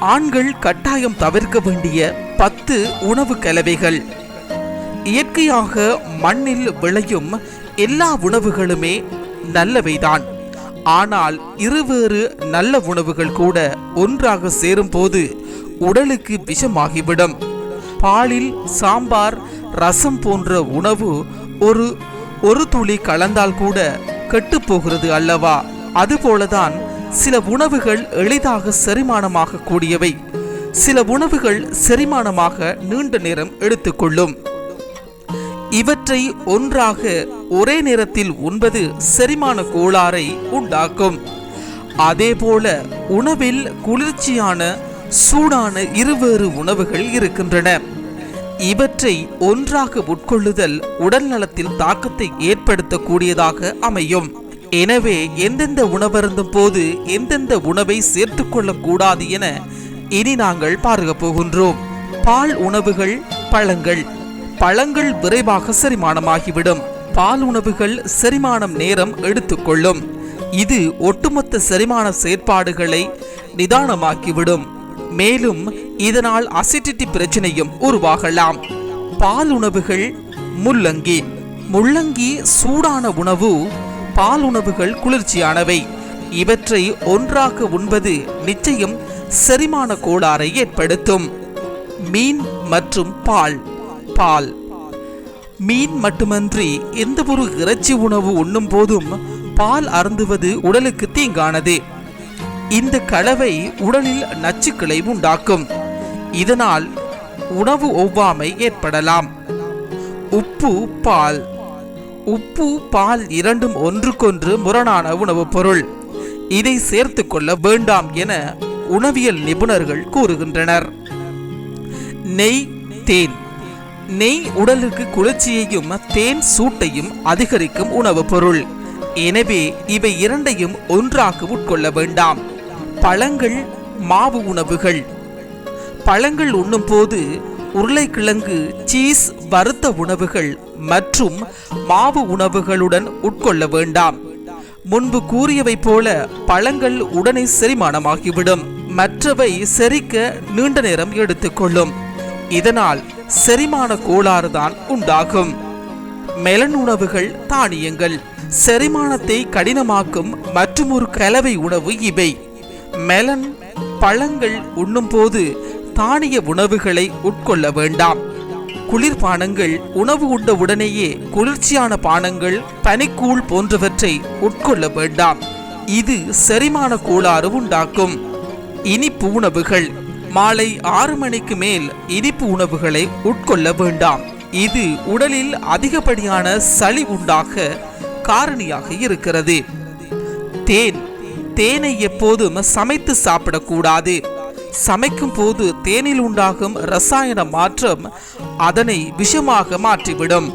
ஆண்கள் கட்டாயம் தவிர்க்க வேண்டிய பத்து உணவு கலவைகள். இயற்கையாக மண்ணில் விளையும் எல்லா உணவுகளுமே நல்லவைதான். ஆனால் இருவேறு நல்ல உணவுகள் கூட ஒன்றாக சேரும்போது உடலுக்கு விஷமாகிவிடும். பாலில் சாம்பார் ரசம் போன்ற உணவு ஒரு ஒரு துளி கலந்தால் கூட கெட்டுப் போகிறது அல்லவா? அதுபோலதான் சில உணவுகள் எளிதாக செரிமானமாக கூடியவை. சில உணவுகள் செரிமானமாக நீண்ட நேரம் எடுத்துக்கொள்ளும். இவற்றை ஒன்றாக ஒரே நேரத்தில் உண்பது செரிமான கோளாறை உண்டாக்கும். அதேபோல உணவில் குளிர்ச்சியான சூடான இருவேறு உணவுகள் இருக்கின்றன. இவற்றை ஒன்றாக உட்கொள்ளுதல் உடல் நலத்தில் தாக்கத்தை ஏற்படுத்தக்கூடியதாக அமையும். எனவே எந்தெந்த உணவருந்தும் போது எந்தெந்த உணவை சேர்த்துக் கொள்ளக்கூடாது என இனி நாங்கள் பார்க்க போகின்றோம். பால் உணவுகள் பழங்கள். பழங்கள் விரைவாக செரிமானமாகிவிடும். பால் உணவுகள் செரிமானம் நேரம் எடுத்துக்கொள்ளும் இது ஒட்டுமொத்த செரிமான செயற்பாடுகளை நிதானமாக்கிவிடும். மேலும் இதனால் அசிடிட்டி பிரச்சனையும் உருவாகலாம். பால் உணவுகள் முள்ளங்கி. முள்ளங்கி சூடான உணவு பால் உணவுகள் குளிர்ச்சியானவை. இவற்றை ஒன்றாக உண்பது நிச்சயம் செரிமான கோளாறை ஏற்படுத்தும். மீன் மற்றும் பால் பால். மீன் மட்டுமன்றி எந்த ஒரு இறைச்சி உணவு உண்ணும் போதும் பால் அருந்துவது உடலுக்கு தீங்கானது. இந்த கலவை உடலில் நச்சுக்களை உண்டாக்கும். இதனால் உணவு ஒவ்வாமை ஏற்படலாம். உப்பு பால் உப்பு பால் இரண்டும் ஒன்றுக்கொன்று முரணான உணவுப் பொருள். இதை சேர்த்து கொள்ள வேண்டாம் என உணவியல் நிபுணர்கள் கூறுகின்றனர். நெய் தேன். நெய் உடலுக்கு குளிர்ச்சியையும் தேன் சூட்டையும் அதிகரிக்கும் உணவுப் பொருள். எனவே இவை இரண்டையும் ஒன்றாக உட்கொள்ள வேண்டாம். பழங்கள் மாவு உணவுகள். பழங்கள் உண்ணும் போது உருளைக்கிழங்கு சீஸ் வறுத்த உணவுகள் மற்றும் மாவு உணவுகளுடன் உட்கொள்ள வேண்டாம். முன்பு கூறியவை போல பழங்கள் உடனே செரிமானமாகிவிடும். மற்றவை செரிக்க நீண்ட நேரம் எடுத்துக்கொள்ளும். இதனால் செரிமான கோளாறு தான் உண்டாகும். மெலன் உணவுகள் தானியங்கள். செரிமானத்தை கடினமாக்கும் மற்றொரு கலவை உணவு இவை. மெலன் பழங்கள் உண்ணும் போது தானிய உணவுகளை உட்கொள்ள வேண்டாம். குளிர்பானங்கள் உணவு உண்ட உடனேயே குளிர்ச்சியான பானங்கள் பனிக்கூழ் போன்றவற்றை உட்கொள்ள வேண்டாம். இது செரிமான கோளாறு உண்டாக்கும். இனிப்பு உணவுகள் மாலை ஆறு மணிக்கு மேல் இனிப்பு உணவுகளை உட்கொள்ள வேண்டாம். இது உடலில் அதிகப்படியான சளி உண்டாக காரணியாக இருக்கிறது. தேன் தேனை எப்போதும் சமைத்து சாப்பிடக்கூடாது. சமைக்கும் போது தேனில் உண்டாகும் ரசாயன மாற்றம் அதனை விஷமாக மாற்றிவிடும்.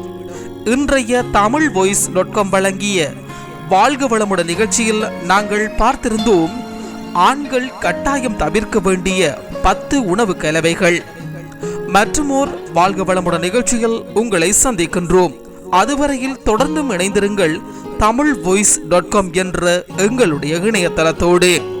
இன்றைய தமிழ் வாய்ஸ் டாட் காம் வழங்கிய வாழ்க வளமுடன் நிகழ்ச்சியில் நாங்கள் பார்த்திருந்தோம் ஆண்கள் கட்டாயம் தவிர்க்க வேண்டிய பத்து உணவு கலவைகள். மற்றுமோர் வாழ்க வளமுடன் நிகழ்ச்சியில் உங்களை சந்திக்கின்றோம். அதுவரையில் தொடர்ந்தும் இணைந்திருங்கள் தமிழ் வாய்ஸ் டாட் காம் என்ற எங்களுடைய இணையதளத்தோடு.